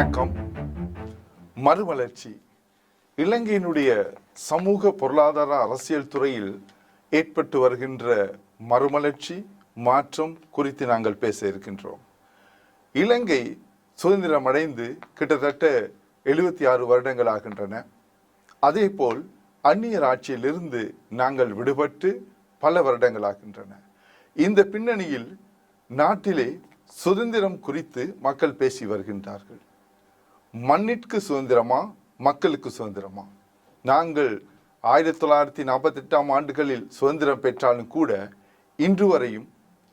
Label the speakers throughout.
Speaker 1: வணக்கம். மறுமலர்ச்சி இலங்கையினுடைய சமூக பொருளாதார அரசியல் துறையில் ஏற்பட்டு வருகின்ற மறுமலர்ச்சி மாற்றம் குறித்து நாங்கள் பேச இருக்கின்றோம். இலங்கை சுதந்திரம் அடைந்து கிட்டத்தட்ட எழுபத்தி ஆறு வருடங்கள் ஆகின்றன. அதேபோல் அந்நியர் ஆட்சியிலிருந்து நாங்கள் விடுபட்டு பல வருடங்கள் ஆகின்றன. இந்த பின்னணியில் நாட்டிலே சுதந்திரம் குறித்து மக்கள் பேசி வருகின்றார்கள். மண்ணிற்கு சுதந்திரமா மக்களுக்கு சுதந்திரமா? நாங்கள் ஆயிரத்தி தொள்ளாயிரத்தி நாற்பத்தெட்டாம் ஆண்டுகளில் சுதந்திரம் பெற்றாலும் கூட இன்று வரையும்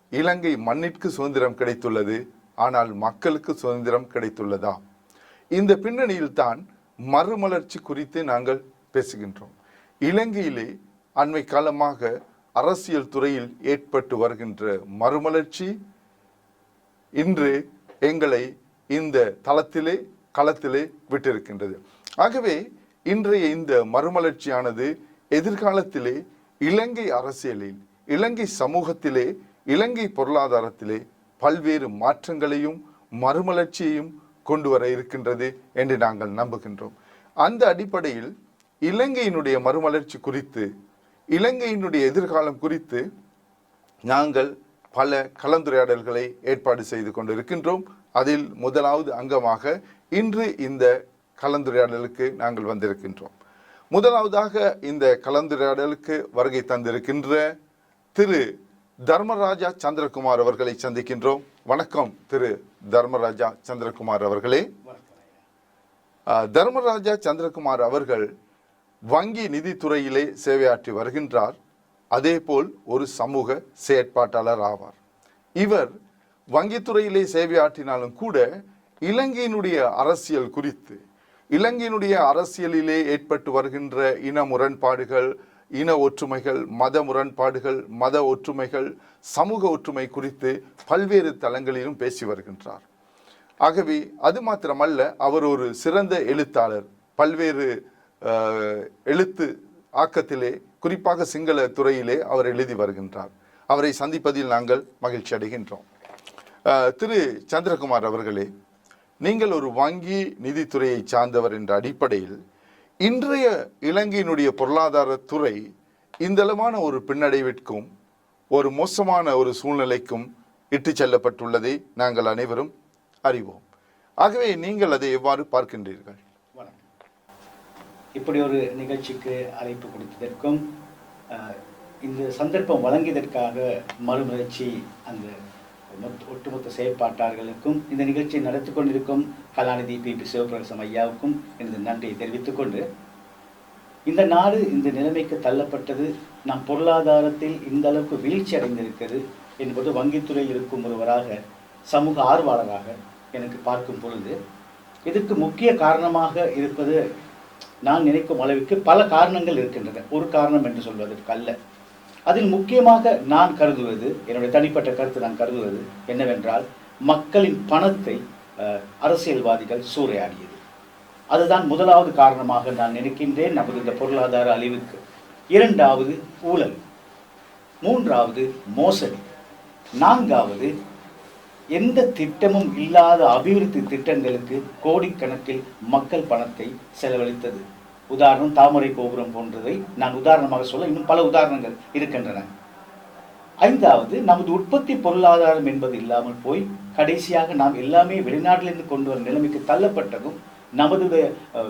Speaker 1: இலங்கை மண்ணிற்கு சுதந்திரம் கிடைத்துள்ளது ஆனால் மக்களுக்கு சுதந்திரம் கிடைத்துள்ளதா? இந்த பின்னணியில்தான் மறுமலர்ச்சி குறித்து நாங்கள் பேசுகின்றோம். இலங்கையிலே அண்மை காலமாக அரசியல் துறையில் ஏற்பட்டு வருகின்ற மறுமலர்ச்சி இன்று எங்களை இந்த தளத்திலே களத்திலே விட்டிருக்கின்றது. ஆகவே இன்றைய இந்த மறுமலர்ச்சியானது எதிர்காலத்திலே இலங்கை அரசியலில் இலங்கை சமூகத்திலே இலங்கை பொருளாதாரத்திலே பல்வேறு மாற்றங்களையும் மறுமலர்ச்சியையும் கொண்டு வர இருக்கின்றது என்று நாங்கள் நம்புகின்றோம். அந்த அடிப்படையில் இலங்கையினுடைய மறுமலர்ச்சி குறித்து இலங்கையினுடைய எதிர்காலம் குறித்து நாங்கள் பல கலந்துரையாடல்களை ஏற்பாடு செய்து கொண்டிருக்கின்றோம். அதில் முதலாவது அங்கமாக இன்று இந்த கலந்துரையாடலுக்கு நாங்கள் வந்திருக்கின்றோம். முதலாவதாக இந்த கலந்துரையாடலுக்கு வருகை தந்திருக்கின்ற திரு தர்மராஜா சந்திரகுமார் அவர்களை சந்திக்கின்றோம். வணக்கம் திரு தர்மராஜா சந்திரகுமார் அவர்களே. தர்மராஜா சந்திரகுமார் அவர்கள் வங்கி நிதித்துறையிலே சேவையாற்றி வருகின்றார். அதேபோல் ஒரு சமூக செயற்பாட்டாளர் ஆவார். இவர் வங்கித்துறையிலே சேவையாற்றினாலும் கூட இலங்கையினுடைய அரசியல் குறித்து இலங்கையினுடைய அரசியலிலே ஏற்பட்டு வருகின்ற இன முரண்பாடுகள் இன ஒற்றுமைகள் மத முரண்பாடுகள் மத ஒற்றுமைகள் சமூக ஒற்றுமை குறித்து பல்வேறு தளங்களிலும் பேசி வருகின்றார். ஆகவே அது மாத்திரமல்ல அவர் ஒரு சிறந்த எழுத்தாளர். பல்வேறு எழுத்து ஆக்கத்திலே குறிப்பாக சிங்கள துறையிலே அவர் எழுதி வருகின்றார். அவரை சந்திப்பதில் நாங்கள் மகிழ்ச்சி அடைகின்றோம் திரு. சந்திரகுமார் அவர்களே நீங்கள் ஒரு வங்கி நிதித்துறையை சார்ந்தவர் என்ற அடிப்படையில் இன்றைய இலங்கையினுடைய பொருளாதார துறை இந்தளவான ஒரு பின்னடைவிற்கும் ஒரு மோசமான ஒரு சூழ்நிலைக்கும் இட்டு செல்லப்பட்டுள்ளதை நாங்கள் அனைவரும் அறிவோம். ஆகவே நீங்கள் அதை எவ்வாறு பார்க்கின்றீர்கள்?
Speaker 2: இப்படி ஒரு நிகழ்ச்சிக்கு அழைப்பு கொடுத்ததற்கும் இந்த சந்தர்ப்பம் வழங்கியதற்காக மறுமலர்ச்சி அந்த ஒட்டுமொத்த செயற்பாட்டாளர்களுக்கும் இந்த நிகழ்ச்சியை நடத்தி கொண்டிருக்கும் கலாநிதி பி. பி. சிவபிரகாசம் ஐயாவுக்கும் எனது நன்றியை தெரிவித்துக் கொண்டு இந்த நாடு இந்த நிலைமைக்கு தள்ளப்பட்டது. நம் பொருளாதாரத்தில் இந்த அளவுக்கு வீழ்ச்சி அடைந்திருக்கிறது என்பது வங்கித்துறையில் இருக்கும் ஒருவராக சமூக ஆர்வலராக எனக்கு பார்க்கும் பொழுது இதற்கு முக்கிய காரணமாக இருப்பது நான் நினைக்கும் அளவுக்கு பல காரணங்கள் இருக்கின்றன. ஒரு காரணம் என்று சொல்வதற்கு அல்ல அதில் முக்கியமாக நான் கருதுவது என்னுடைய தனிப்பட்ட கருத்து நான் கருதுவது என்னவென்றால் மக்களின் பணத்தை அரசியல்வாதிகள் சூறையாடியது. அதுதான் முதலாவது காரணமாக நான் நினைக்கின்றேன். நமது இந்த பொருளாதார அழிவுக்கு. இரண்டாவது ஊழல். மூன்றாவது மோசடி. நான்காவது எந்த திட்டமும் இல்லாத அபிவிருத்தி திட்டங்களுக்கு கோடிக்கணக்கில் மக்கள் பணத்தை செலவழித்தது. உதாரணம் தாமரை கோபுரம் போன்றதை நான் உதாரணமாக சொல்ல இன்னும் பல உதாரணங்கள் இருக்கின்றன. ஐந்தாவது நமது உற்பத்தி பொருளாதாரம் என்பது இல்லாமல் போய் கடைசியாக நாம் எல்லாமே வெளிநாட்டிலிருந்து கொண்டு வரும் நிலைமைக்கு தள்ளப்பட்டதும் நமது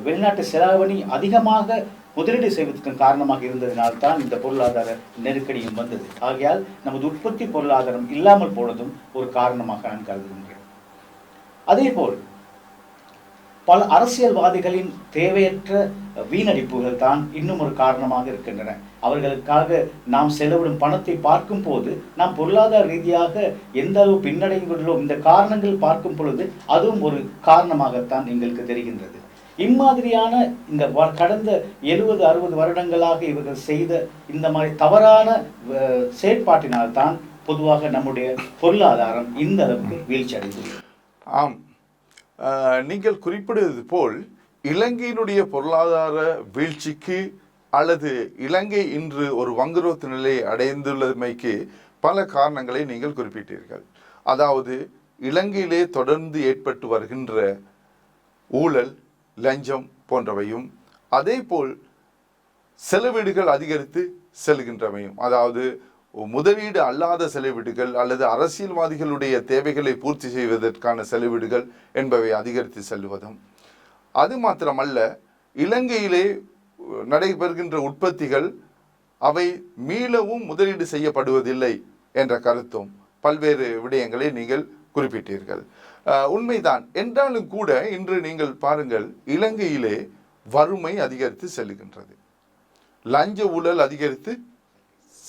Speaker 2: வெளிநாட்டு செலாவணி அதிகமாக முதலீடு செய்வதற்கு காரணமாக இருந்ததினால் தான் இந்த பொருளாதார நெருக்கடியும் வந்தது. ஆகையால் நமது உற்பத்தி பொருளாதாரம் இல்லாமல் போனதும் ஒரு காரணமாக நான் கருதுகின்றேன். அதேபோல் பல அரசியல்வாதிகளின் தேவையற்ற வீணடிப்புகள் தான் இன்னும் ஒரு காரணமாக இருக்கின்றன. அவர்களுக்காக நாம் செலவிடும் பணத்தை பார்க்கும் போது நாம் பொருளாதார ரீதியாக எந்த அளவு பின்னடைந்துள்ளோம் இந்த காரணங்கள் பார்க்கும் பொழுது அதுவும் ஒரு காரணமாகத்தான் எங்களுக்கு தெரிகின்றது. இம்மாதிரியான இந்த வ- கடந்த எழுபது அறுபது வருடங்களாக இவர்கள் செய்த இந்த மாதிரி தவறான செயற்பாட்டினால்தான் பொதுவாக நம்முடைய பொருளாதாரம் இந்த அளவுக்கு வீழ்ச்சி அடைந்துள்ளது
Speaker 1: ஆம். நீங்கள் குறிப்பிடுவது போல் இலங்கையினுடைய பொருளாதார வீழ்ச்சிக்கு அல்லது இலங்கை இன்று ஒரு வங்குரோத்து நிலையை அடைந்துள்ளமைக்கு பல காரணங்களை நீங்கள் குறிப்பிட்டீர்கள். அதாவது இலங்கையிலே தொடர்ந்து ஏற்பட்டு வருகின்ற ஊழல் லஞ்சம் போன்றவையும் அதே போல் செலவீடுகள் அதிகரித்து செல்கின்றமையும். அதாவது முதலீடு அல்லாத செலவீடுகள் அல்லது அரசியல்வாதிகளுடைய தேவைகளை பூர்த்தி செய்வதற்கான செலவீடுகள் என்பவை அதிகரித்து செல்வதும். அது மாத்திரமல்ல இலங்கையிலே நடைபெறுகின்ற உற்பத்திகள் அவை மீளவும் முதலீடு செய்யப்படுவதில்லை என்ற கருத்தும் பல்வேறு விடயங்களை நீங்கள் குறிப்பிட்டீர்கள். உண்மைதான். என்றாலும் கூட இன்று நீங்கள் பாருங்கள் இலங்கையிலே வறுமை அதிகரித்து செல்கின்றது. லஞ்ச ஊழல் அதிகரித்து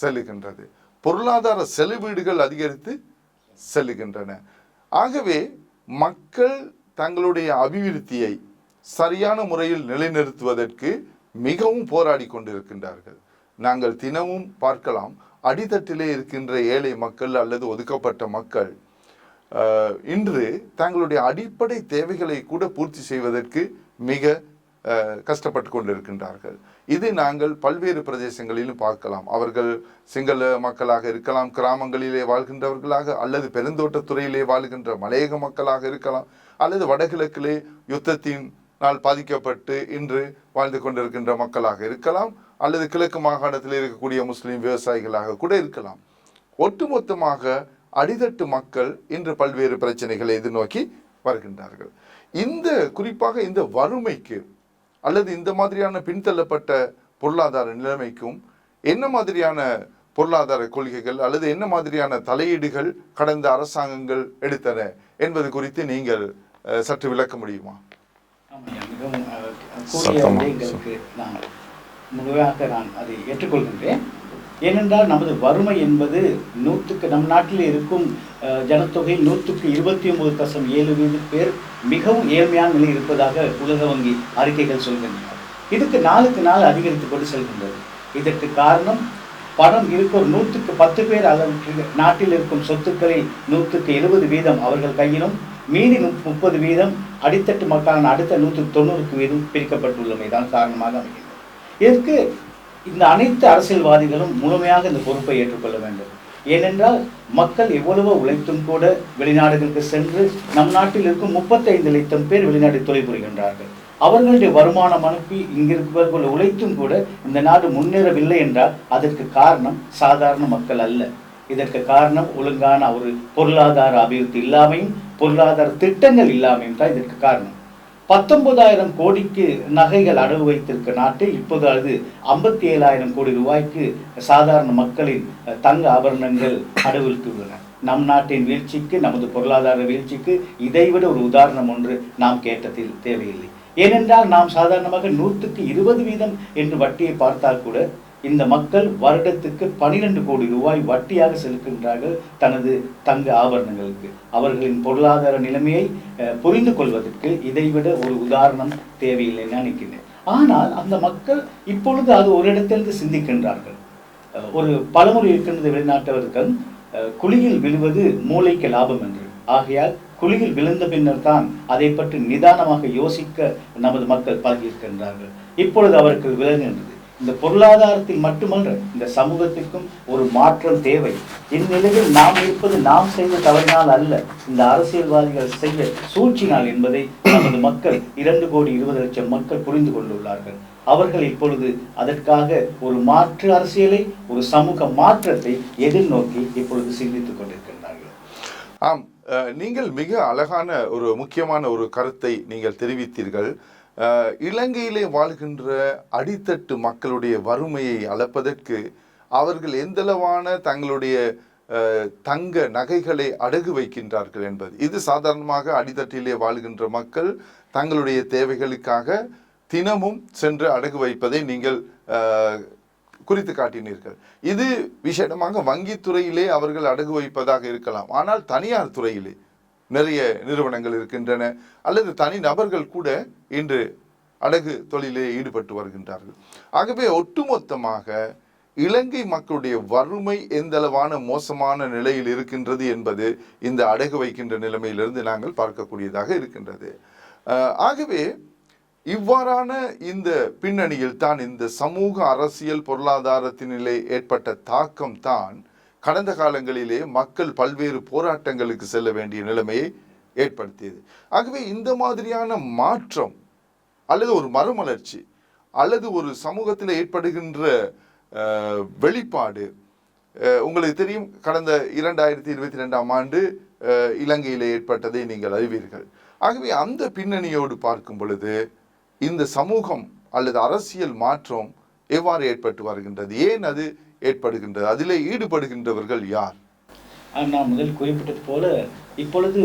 Speaker 1: செல்லுகின்றது. பொருளாதார செலவீடுகள் அதிகரித்து செல்லுகின்றன. ஆகவே மக்கள் தங்களுடைய அபிவிருத்தியை சரியான முறையில் நிலைநிறுத்துவதற்கு மிகவும் போராடி கொண்டிருக்கின்றார்கள். நாங்கள் தினமும் பார்க்கலாம் அடித்தட்டிலே இருக்கின்ற ஏழை மக்கள் அல்லது ஒதுக்கப்பட்ட மக்கள் இன்று தங்களுடைய அடிப்படை தேவைகளை கூட பூர்த்தி செய்வதற்கு மிக கஷ்டப்பட்டு கொண்டிருக்கின்றார்கள். இது நாங்கள் பல்வேறு பிரதேசங்களிலும் பார்க்கலாம். அவர்கள் சிங்கள மக்களாக இருக்கலாம் கிராமங்களிலே வாழ்கின்றவர்களாக அல்லது பெருந்தோட்டத்துறையிலே வாழ்கின்ற மலையக மக்களாக இருக்கலாம் அல்லது வடகிழக்கிலே யுத்தத்தினால் பாதிக்கப்பட்டு இன்று வாழ்ந்து கொண்டிருக்கின்ற மக்களாக இருக்கலாம் அல்லது கிழக்கு மாகாணத்தில் இருக்கக்கூடிய முஸ்லீம் விவசாயிகளாக கூட இருக்கலாம். ஒட்டுமொத்தமாக அடித்தட்டு மக்கள் இன்று பல்வேறு பிரச்சனைகளை எதிர்நோக்கி வருகின்றார்கள். இந்த குறிப்பாக இந்த வறுமைக்கு அல்லது இந்த மாதிரியான பின்தள்ளப்பட்ட பொருளாதார நிலைமைக்கும் என்ன மாதிரியான பொருளாதார கொள்கைகள் அல்லது என்ன மாதிரியான தலையீடுகள் கடந்த அரசாங்கங்கள் எடுத்தன என்பது குறித்து நீங்கள் சற்று விளக்க முடியுமா?
Speaker 2: மிகவும் நான் அதை ஏற்றுக்கொள்கின்றேன். ஏனென்றால் நமது வறுமை என்பது நூற்றுக்கு நம் நாட்டில் இருக்கும் ஜனத்தொகை நூற்றுக்கு இருபத்தி ஒன்பது தசம் ஏழு வீத பேர் மிகவும் ஏழ்மையான நிலை இருப்பதாக உலக வங்கி அறிக்கைகள் சொல்கின்றன. இதுக்கு நாளுக்கு நாள் அதிகரித்து கொண்டு செல்கின்றது. இதற்கு காரணம் பணம் இருக்கும் நூற்றுக்கு பத்து பேர் அளவுக்கு நாட்டில் இருக்கும் சொத்துக்களில் நூற்றுக்கு எழுபது வீதம் அவர்கள் கையிலும் மீதி முப்பது வீதம் அடித்தட்டு மக்களான அடுத்த நூற்றுக்கு தொண்ணூறுக்கு வீதம் பிரிக்கப்பட்டுள்ளமை தான் காரணமாக அமைகிறது இதற்கு இந்த அனைத்து அரசியல்வாதிகளும் முழுமையாக இந்த பொறுப்பை ஏற்றுக்கொள்ள வேண்டும். ஏனென்றால் மக்கள் எவ்வளவோ உழைத்தும் கூட வெளிநாடுகளுக்கு சென்று நம் நாட்டில் இருக்கும் முப்பத்தைந்து லட்சம் பேர் வெளிநாடு தொழில் புரிகின்றார்கள். அவர்களுடைய வருமானம் அனுப்பி இங்கிருப்பவர்கள் உழைத்தும் கூட இந்த நாடு முன்னேறவில்லை என்றால் அதற்கு காரணம் சாதாரண மக்கள் அல்ல. இதற்கு காரணம் ஒழுங்கான ஒரு பொருளாதார அபிவிருத்தி இல்லாமையும் பொருளாதார திட்டங்கள் இல்லாமையும் தான் இதற்கு காரணம். பத்தொன்பதாயிரம் கோடிக்கு நகைகள் அடகு வைத்திருக்க நாட்டில் இப்போது அது ஐம்பத்தி ஏழாயிரம் கோடி ரூபாய்க்கு சாதாரண மக்களின் தங்க ஆபரணங்கள் அடகுவிற்கு உள்ளன. நம் நாட்டின் வீழ்ச்சிக்கு நமது பொருளாதார வீழ்ச்சிக்கு இதைவிட ஒரு உதாரணம் ஒன்று நாம் கேட்டதில் தேவையில்லை. ஏனென்றால் நாம் சாதாரணமாக நூற்றுக்கு இருபது வீதம் என்று வட்டியை பார்த்தால் கூட இந்த மக்கள் வருடத்துக்கு பனிரெண்டு கோடி ரூபாய் வட்டியாக செலுத்துகின்றார்கள் தனது தங்க ஆபரணங்களுக்கு. அவர்களின் பொருளாதார நிலைமையை அஹ், புரிந்து கொள்வதற்கு இதைவிட ஒரு உதாரணம் தேவையில்லை நினைக்கிறேன் ஆனால் அந்த மக்கள் இப்பொழுது அது ஒரு இடத்திலிருந்து சிந்திக்கின்றார்கள். ஒரு பலமுறை இருக்கின்றது வெளிநாட்டவர்கள் அஹ், குழியில் விழுவது மூளைக்கு லாபம் என்று. ஆகையால் குழியில் விழுந்த பின்னர் தான் அதை பற்றி நிதானமாக யோசிக்க நமது மக்கள் பழகியிருக்கின்றார்கள். இப்பொழுது அவர்கள் விலகின்றது இந்த பொருளாதாரத்தில் மட்டுமல்ல இந்த சமூகத்திற்கும் ஒரு மாற்றம் தேவை. இந்நிலையில் நாம் இருப்பது நாம் செய்த தவறினால் அல்ல. இந்த அரசியல்வாதிகள் செய்ய சூழ்ச்சினால் என்பதை நமது மக்கள் இரண்டு கோடி இருபது லட்சம் மக்கள் புரிந்து கொண்டுள்ளார்கள். அவர்கள் இப்பொழுது அதற்காக ஒரு மாற்று அரசியலை ஒரு சமூக மாற்றத்தை எதிர்நோக்கி இப்பொழுது சிந்தித்துக் கொண்டிருக்கின்றார்கள்.
Speaker 1: ஆம் அஹ், நீங்கள் மிக அழகான ஒரு முக்கியமான ஒரு கருத்தை நீங்கள் தெரிவித்தீர்கள். இலங்கையிலே வாழ்கின்ற அடித்தட்டு மக்களுடைய வறுமையை அளப்பதற்கு அவர்கள் எந்தளவான தங்களுடைய தங்க நகைகளை அடகு வைக்கின்றார்கள் என்பது. இது சாதாரணமாக அடித்தட்டிலே வாழ்கின்ற மக்கள் தங்களுடைய தேவைகளுக்காக தினமும் சென்று அடகு வைப்பதை நீங்கள் குறித்து காட்டினீர்கள். இது விசேடமாக வங்கித்துறையிலே அவர்கள் அடகு வைப்பதாக இருக்கலாம். ஆனால் தனியார் துறையிலே நிறைய நிறுவனங்கள் இருக்கின்றன. அல்லது தனி நபர்கள் கூட இன்று அடகு தொழிலே ஈடுபட்டு வருகின்றார்கள். ஆகவே ஒட்டுமொத்தமாக இலங்கை மக்களுடைய வறுமை எந்தளவான மோசமான நிலையில் இருக்கின்றது என்பது இந்த அடகு வைக்கின்ற நிலைமையிலிருந்து நாங்கள் பார்க்கக்கூடியதாக இருக்கின்றது. ஆகவே இவ்வாறான இந்த பின்னணியில் தான் இந்த சமூக அரசியல் பொருளாதாரத்தினிலே ஏற்பட்ட தாக்கம் தான் கடந்த காலங்களிலே மக்கள் பல்வேறு போராட்டங்களுக்கு செல்ல வேண்டிய நிலைமையை ஏற்படுத்தியது. ஆகவே இந்த மாதிரியான மாற்றம் அல்லது ஒரு மறுமலர்ச்சி அல்லது ஒரு சமூகத்தில் ஏற்படுகின்ற வெளிப்பாடு உங்களுக்கு தெரியும் கடந்த இரண்டாயிரத்தி இருபத்தி ரெண்டாம் ஆண்டு இலங்கையில் ஏற்பட்டதை நீங்கள் அறிவீர்கள். ஆகவே அந்த பின்னணியோடு பார்க்கும் பொழுது இந்த சமூகம் அல்லது அரசியல் மாற்றம் எவ்வாறு ஏற்பட்டு வருகின்றது? ஏன் அது ஏற்படுகின்றது அதிலே ஈடுபடுகின்றவர்கள் யார்?
Speaker 2: நான் முதல் குறிப்பிட்டது போல இப்பொழுது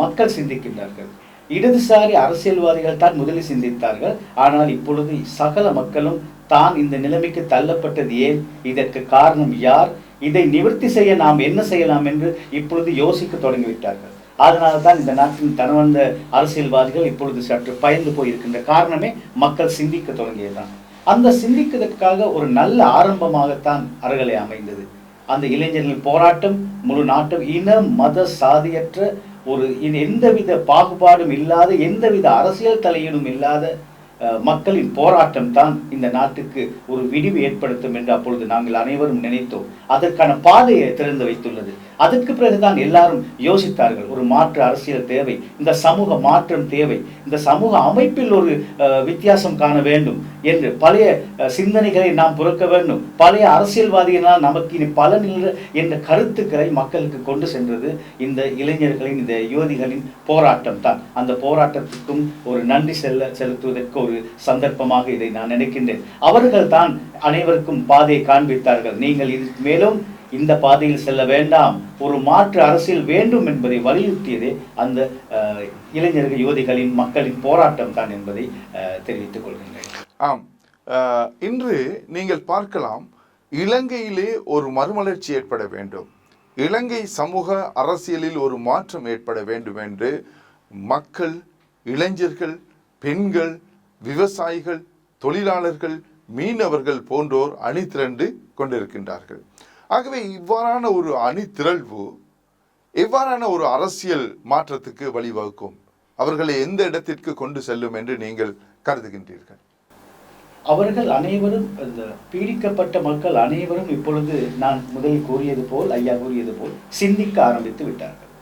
Speaker 2: மக்கள் சிந்திக்கின்றார்கள். இடதுசாரி அரசியல்வாதிகள் தான் முதலில் சிந்தித்தார்கள். ஆனால் இப்பொழுது சகல மக்களும் தான் இந்த நிலைமைக்கு தள்ளப்பட்டது ஏன்? இதற்கு காரணம் யார்? இதை நிவர்த்தி செய்ய நாம் என்ன செய்யலாம் என்று இப்பொழுது யோசிக்க தொடங்கிவிட்டார்கள். அதனால தான் இந்த நாட்டின் தனவந்த அரசியல்வாதிகள் இப்பொழுது சற்று பயந்து போயிருக்கின்ற காரணமே மக்கள் சிந்திக்க தொடங்கியதுதான். அந்த சிந்திக்கிறதுக்காக ஒரு நல்ல ஆரம்பமாகத்தான் அறகலை அமைந்தது. அந்த இளைஞர்களின் போராட்டம் முழு நாட்டும் இன மத சாதியற்ற ஒரு இது எந்தவித பாகுபாடும் இல்லாத எந்தவித அரசியல் தலையீடும் இல்லாத மக்களின் போராட்டம் தான் இந்த நாட்டுக்கு ஒரு விடிவு ஏற்படுத்தும் என்று அப்பொழுது நாங்கள் அனைவரும் நினைத்தோம். அதற்கான பாதையை திறந்து வைத்துள்ளது. அதற்கு பிறகுதான் எல்லாரும் யோசித்தார்கள் ஒரு மாற்று அரசியல் தேவை இந்த சமூக மாற்றம் தேவை இந்த சமூக அமைப்பில் ஒரு வித்தியாசம் காண வேண்டும் என்று பழைய சிந்தனைகளை நாம் புறக்க வேண்டும். பழைய அரசியல்வாதிகளால் நமக்கு இனி பலன் இல்லை என்ற கருத்துக்களை மக்களுக்கு கொண்டு சென்றது இந்த இளைஞர்களின் இந்த யுவதிகளின் போராட்டம் தான். அந்த போராட்டத்துக்கும் ஒரு நன்றி செல்ல செலுத்துவதற்கோ ஒரு சந்தர்ப்பமாக இதை நான் நினைக்கின்றேன். அவர்கள் தான் அனைவருக்கும் பாதையை காண்பித்தார்கள். நீங்கள் இது மேலும் இந்த பாதையில் செல்ல வேண்டாம். ஒரு மாற்று அரசியல் வேண்டும் என்பதை வலியுறுத்தியதே அந்த இளைஞர்கள் யுவதிகளின் மக்களின் போராட்டம் தான் என்பதை தெரிவித்துக் கொள்கின்றேன்.
Speaker 1: ஆம். இன்று நீங்கள் பார்க்கலாம் இலங்கையிலே ஒரு மறுமலர்ச்சி ஏற்பட வேண்டும். இலங்கை சமூக அரசியலில் ஒரு மாற்றம் ஏற்பட வேண்டும் என்று மக்கள் இளைஞர்கள் பெண்கள் விவசாயிகள் தொழிலாளர்கள் மீனவர்கள் போன்றோர் அணி திரண்டு கொண்டிருக்கின்றார்கள். ஆகவே இவ்வாறான ஒரு அணி திரள்வு எவ்வாறான ஒரு அரசியல் மாற்றத்துக்கு வழிவகுக்கும். அவர்களை எந்த இடத்திற்கு கொண்டு செல்லும் என்று நீங்கள் கருதுகின்றீர்கள்?
Speaker 2: அவர்கள் அனைவரும் அந்த பீடிக்கப்பட்ட மக்கள் அனைவரும் இப்பொழுது நான் முதலில் கூறியது போல் ஐயா கூறியது போல் சிந்திக்க ஆரம்பித்து விட்டார்கள்.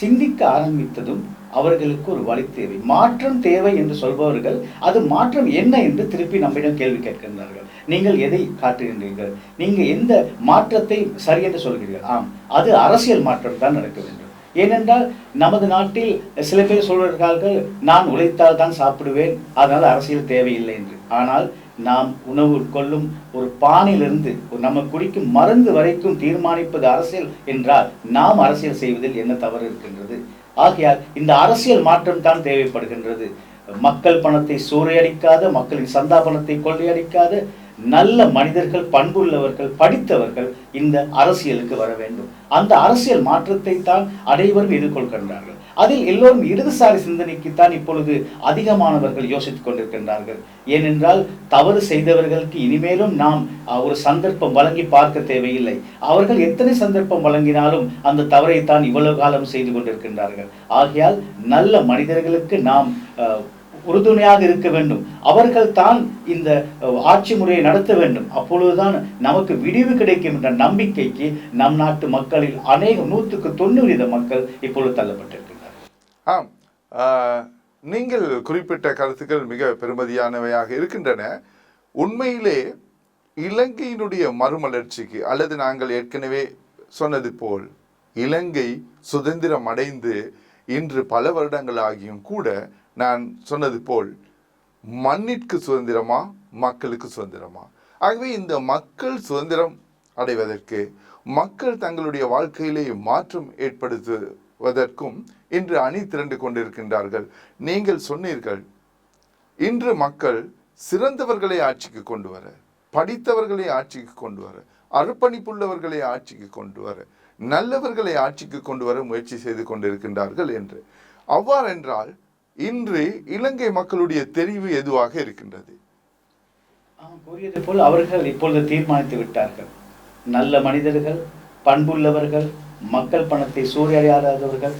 Speaker 2: சிந்திக்க ஆரம்பித்ததும் அவர்களுக்கு ஒரு வழி தேவை. மாற்றம் தேவை என்று சொல்பவர்கள் அது மாற்றம் என்ன என்று திருப்பி நம்மிடம் கேள்வி கேட்கின்றார்கள். நீங்கள் எதை காட்டுகின்றீர்கள்? நீங்கள் எந்த மாற்றத்தை சரி என்று சொல்கிறீர்கள்? ஆம் அது அரசியல் மாற்றம் தான் நடக்க வேண்டும். ஏனென்றால் நமது நாட்டில் சில பேர் சொல்கிறார்கள் நான் உழைத்தால் தான் சாப்பிடுவேன் அதனால் அரசியல் தேவையில்லை என்று. ஆனால் நாம் உணவு உட்கொள்ளும் ஒரு பானிலிருந்து ஒரு நம்ம குடிக்கும் மருந்து வரைக்கும் தீர்மானிப்பது அரசியல் என்றால் நாம் அரசியல் செய்வதில் என்ன தவறு இருக்கின்றது? ஆகையால் இந்த அரசியல் மாற்றம் தான் தேவைப்படுகின்றது. மக்கள் பணத்தை சூறையடிக்காத மக்களின் சந்தா பணத்தை கொள்ளையடிக்காத நல்ல மனிதர்கள் பண்புள்ளவர்கள் படித்தவர்கள் இந்த அரசியலுக்கு வர வேண்டும். அந்த அரசியல் மாற்றத்தை தான் அனைவரும் எதிர்கொள்கின்றார்கள். அதில் எல்லோரும் இடதுசாரி சிந்தனைக்குத்தான் இப்பொழுது அதிகமானவர்கள் யோசித்துக் கொண்டிருக்கின்றார்கள். ஏனென்றால் தவறு செய்தவர்களுக்கு இனிமேலும் நாம் ஒரு சந்தர்ப்பம் வழங்கி பார்க்க தேவையில்லை. அவர்கள் எத்தனை சந்தர்ப்பம் வழங்கினாலும் அந்த தவறைத்தான் இவ்வளவு காலம் செய்து கொண்டிருக்கின்றார்கள். ஆகையால் நல்ல மனிதர்களுக்கு நாம் உறுதுணையாக இருக்க வேண்டும். அவர்கள் தான் இந்த ஆட்சி முறையை நடத்த வேண்டும். அப்பொழுதுதான் நமக்கு விடிவு கிடைக்கும் என்ற நம்பிக்கைக்கு நம் நாட்டு மக்களில் அநேக நூற்றுக்கு தொண்ணூறு வீத மக்கள் இப்பொழுது தள்ளப்பட்டிருக்கின்றனர்
Speaker 1: ஆம் நீங்கள் குறிப்பிட்ட கருத்துக்கள் மிக பெருமதியானவையாக இருக்கின்றன. உண்மையிலே இலங்கையினுடைய மறுமலர்ச்சிக்கு அல்லது நாங்கள் ஏற்கனவே சொன்னது போல் இலங்கை சுதந்திரம் அடைந்து இன்று பல வருடங்கள் ஆகியும் கூட நான் சொன்னது போல் மண்ணிற்கு சுதந்திரமா மக்களுக்கு சுதந்திரமா? ஆகவே இந்த மக்கள் சுதந்திரம் அடைவதற்கு மக்கள் தங்களுடைய வாழ்க்கையிலே மாற்றம் ஏற்படுத்துவதற்கும் இன்று அணி திரண்டு கொண்டிருக்கின்றார்கள். நீங்கள் சொன்னீர்கள் இன்று மக்கள் சிறந்தவர்களை ஆட்சிக்கு கொண்டு வர படித்தவர்களை ஆட்சிக்கு கொண்டு வர அர்ப்பணிப்புள்ளவர்களை ஆட்சிக்கு கொண்டு வர நல்லவர்களை ஆட்சிக்கு கொண்டு வர முயற்சி செய்து கொண்டிருக்கின்றார்கள் என்று. அவ்வாறென்றால் இன்று இலங்கை மக்களுடைய தெரிவு எதுவாக இருக்கின்றது?
Speaker 2: கூறியது போல் அவர்கள் இப்பொழுது தீர்மானித்து விட்டார்கள். நல்ல மனிதர்கள் பண்புள்ளவர்கள் மக்கள் பணத்தை சூறையாடாதவர்கள்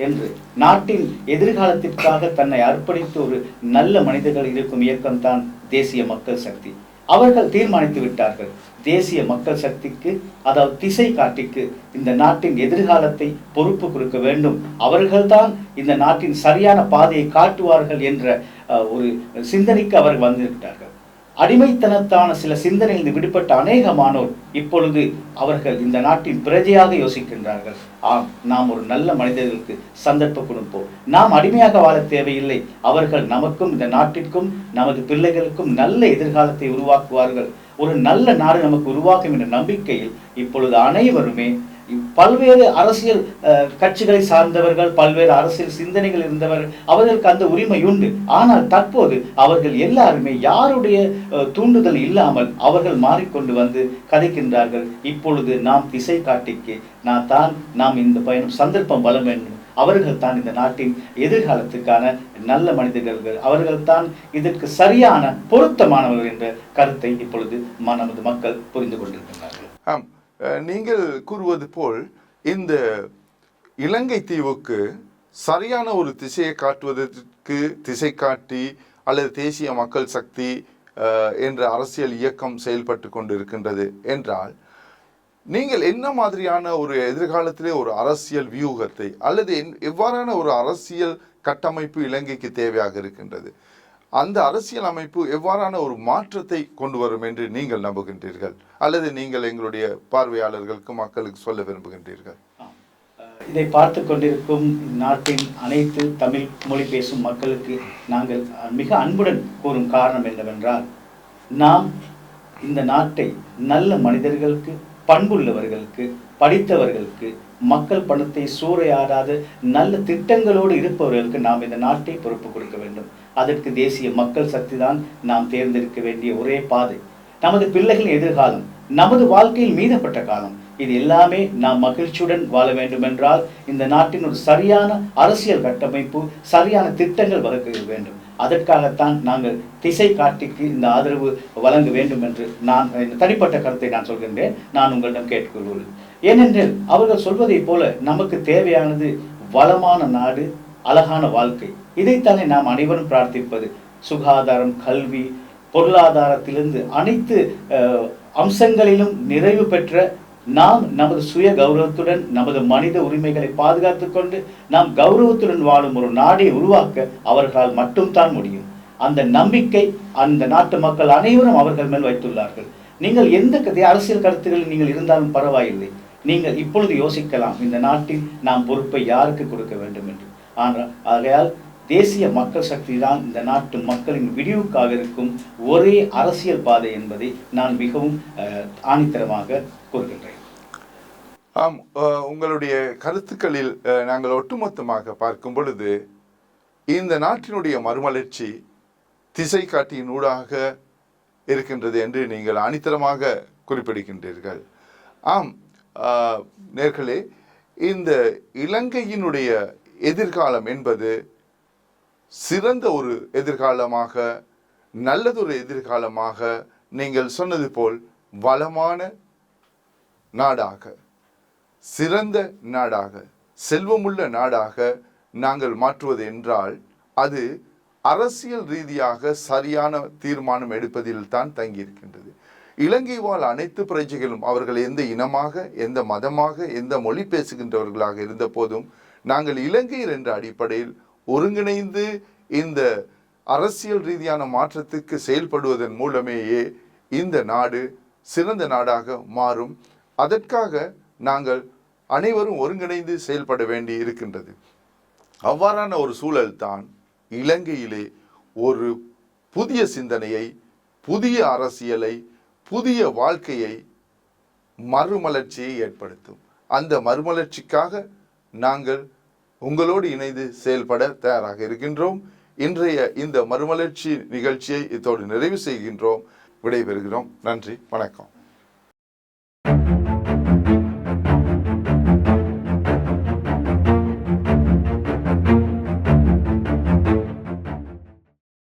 Speaker 2: என்று. நாட்டின் எதிர்காலத்திற்காக தன்னை அர்ப்பணித்து ஒரு நல்ல மனிதர்கள் இருக்கும் இயக்கம்தான் தேசிய மக்கள் சக்தி. அவர்கள் தீர்மானித்து விட்டார்கள். தேசிய மக்கள் சக்திக்கு அதாவது திசை காட்டிக்கு இந்த நாட்டின் எதிர்காலத்தை பொறுப்பு கொடுக்க வேண்டும். அவர்கள்தான் இந்த நாட்டின் சரியான பாதையை காட்டுவார்கள் என்ற அஹ், ஒரு சிந்தனைக்கு அவர்கள் வந்துவிட்டார்கள் அடிமைத்தனத்தான சில சிந்தனையிலிருந்து விடுபட்ட அநேகமானோர் இப்பொழுது அவர்கள் இந்த நாட்டின் பிரஜையாக யோசிக்கின்றார்கள். ஆம் நாம் ஒரு நல்ல மனிதர்களுக்கு சந்தர்ப்பம் கொடுப்போம். நாம் அடிமையாக வாழ தேவையில்லை. அவர்கள் நமக்கும் இந்த நாட்டிற்கும் நமது பிள்ளைகளுக்கும் நல்ல எதிர்காலத்தை உருவாக்குவார்கள். ஒரு நல்ல நாடு நமக்கு உருவாக்கும் என்ற நம்பிக்கையில் இப்பொழுது அனைவருமே பல்வேறு அரசியல் கட்சிகளை சார்ந்தவர்கள் பல்வேறு அரசியல் சிந்தனைகள் இருந்தவர் அவர்களுக்கு அந்த உரிமை உண்டு. ஆனால் தற்போது அவர்கள் எல்லாருமே யாருடைய தூண்டுதல் இல்லாமல் அவர்கள் மாறிக்கொண்டு வந்து கதைக்கின்றார்கள். இப்பொழுது நாம் திசை காட்டிக்கு நான் தான் நாம் இந்த பயணம் சந்தர்ப்பம் வளம் வேண்டும். அவர்கள் தான் இந்த நாட்டின் எதிர்காலத்துக்கான நல்ல மனிதர்கள். அவர்கள் தான் இதற்கு சரியான பொருத்தமானவர்கள் என்ற கருத்தை இப்பொழுது நமது மக்கள் புரிந்து கொண்டிருக்கின்றார்கள்.
Speaker 1: ஆம். நீங்கள் கூறுவது போல் இந்த இலங்கை தீவுக்கு சரியான ஒரு திசையை காட்டுவதற்கு திசை காட்டி அல்லது தேசிய மக்கள் சக்தி என்ற அரசியல் இயக்கம் செயல்பட்டு கொண்டிருக்கின்றது என்றால் நீங்கள் என்ன மாதிரியான ஒரு எதிர்காலத்திலே ஒரு அரசியல் வியூகத்தை அல்லது என்- எவ்வாறான ஒரு அரசியல் கட்டமைப்பு இலங்கைக்கு தேவையாக இருக்கின்றது? அந்த அரசியல் அமைப்பு எவ்வாறான ஒரு மாற்றத்தை கொண்டு வரும் என்று நீங்கள் நம்புகின்றீர்கள்? அல்லது நீங்கள் எங்களுடைய பார்வையாளர்களுக்கு மக்களுக்கு சொல்ல விரும்புகின்றீர்கள்?
Speaker 2: இதை பார்த்து கொண்டிருக்கும் நாட்டின் அனைத்து தமிழ் மொழி பேசும் மக்களுக்கு நாங்கள் மிக அன்புடன் கூறும் காரணம் என்னவென்றால் நாம் இந்த நாட்டை நல்ல மனிதர்களுக்கு பண்புள்ளவர்களுக்கு படித்தவர்களுக்கு மக்கள் பணத்தை சூறையாடாத நல்ல திட்டங்களோடு இருப்பவர்களுக்கு நாம் இந்த நாட்டை பொறுப்பு கொடுக்க வேண்டும். அதற்கு தேசிய மக்கள் சக்தி தான் நாம் தேர்ந்தெடுக்க வேண்டிய ஒரே பாதை. நமது பிள்ளைகளின் எதிர்காலம் நமது வாழ்க்கையில் மீதப்பட்ட காலம் இது எல்லாமே நாம் மகிழ்ச்சியுடன் வாழ வேண்டுமென்றால் இந்த நாட்டின் ஒரு சரியான அரசியல் கட்டமைப்பு சரியான திட்டங்கள் வகுக்க வேண்டும். அதற்காகத்தான் நாங்கள் திசை காட்டிக்கு இந்த ஆதரவு வழங்க வேண்டும் என்று நான் இந்த தனிப்பட்ட கருத்தை நான் சொல்கின்றேன். நான் உங்களிடம் கேட்டுக்கொள்வது ஏனென்றால் அவர்கள் சொல்வதைப் போல நமக்கு தேவையானது வளமான நாடு அழகான வாழ்க்கை. இதைத்தானே நாம் அனைவரும் பிரார்த்திப்பது. சுகாதாரம் கல்வி பொருளாதாரத்திலிருந்து அனைத்து அம்சங்களிலும் நிறைவு பெற்ற நாம் நமது சுய கௌரவத்துடன் நமது மனித உரிமைகளை பாதுகாத்து கொண்டு நாம் கௌரவத்துடன் வாழும் ஒரு நாடை உருவாக்க அவர்களால் மட்டும்தான் முடியும். அந்த நம்பிக்கை அந்த நாட்டு மக்கள் அனைவரும் அவர்கள் மேல் வைத்துள்ளார்கள். நீங்கள் எந்த கதை அரசியல் கருத்துக்களில் நீங்கள் இருந்தாலும் பரவாயில்லை. நீங்கள் இப்பொழுது யோசிக்கலாம் இந்த நாட்டில் நாம் பொறுப்பை யாருக்கு கொடுக்க வேண்டும் ஆனால் ஆகையால் தேசிய மக்கள் சக்தி தான் இந்த நாட்டு மக்களின் விடிவுக்காக இருக்கும் ஒரே அரசியல் பாதை என்பதை நான் மிகவும் ஆணித்தரமாக கூறுகின்றேன்.
Speaker 1: ஆம் உங்களுடைய கருத்துக்களில் நாங்கள் ஒட்டுமொத்தமாக பார்க்கும் பொழுது இந்த நாட்டினுடைய மறுமலர்ச்சி திசை காட்டியின் ஊடாக இருக்கின்றது என்று நீங்கள் அணித்தரமாக குறிப்பிடுகின்றீர்கள். ஆம் நேர்களே இந்த இலங்கையினுடைய எதிர்காலம் என்பது சிறந்த ஒரு எதிர்காலமாக நல்லதொரு எதிர்காலமாக நீங்கள் சொன்னது போல் வளமான நாடாக சிறந்த நாடாக செல்வமுள்ள நாடாக நாங்கள் மாற்றுவது என்றால் அது அரசியல் ரீதியாக சரியான தீர்மானம் எடுப்பதில் தான் தங்கியிருக்கின்றது. இலங்கை வாழ் அனைத்து பிரஜைகளும் அவர்கள் எந்த இனமாக எந்த மதமாக எந்த மொழி பேசுகின்றவர்களாக இருந்த போதும் நாங்கள் இலங்கையர் என்ற அடிப்படையில் ஒருங்கிணைந்து இந்த அரசியல் ரீதியான மாற்றத்துக்கு செயல்படுவதன் மூலமேயே இந்த நாடு சிறந்த நாடாக மாறும். அதற்காக நாங்கள் அனைவரும் ஒருங்கிணைந்து செயல்பட வேண்டி இருக்கின்றது. அவ்வாறான ஒரு சூழல்தான் இலங்கையிலே ஒரு புதிய சிந்தனையை புதிய அரசியலை புதிய வாழ்க்கையை மறுமலர்ச்சியை ஏற்படுத்தும். அந்த மறுமலர்ச்சிக்காக நாங்கள் உங்களோடு இணைந்து செயல்பட தயாராக இருக்கின்றோம். இன்றைய இந்த மறுமலர்ச்சி நிகழ்ச்சியை இத்தோடு நிறைவு செய்கின்றோம். விடைபெறுகிறோம். நன்றி. வணக்கம்.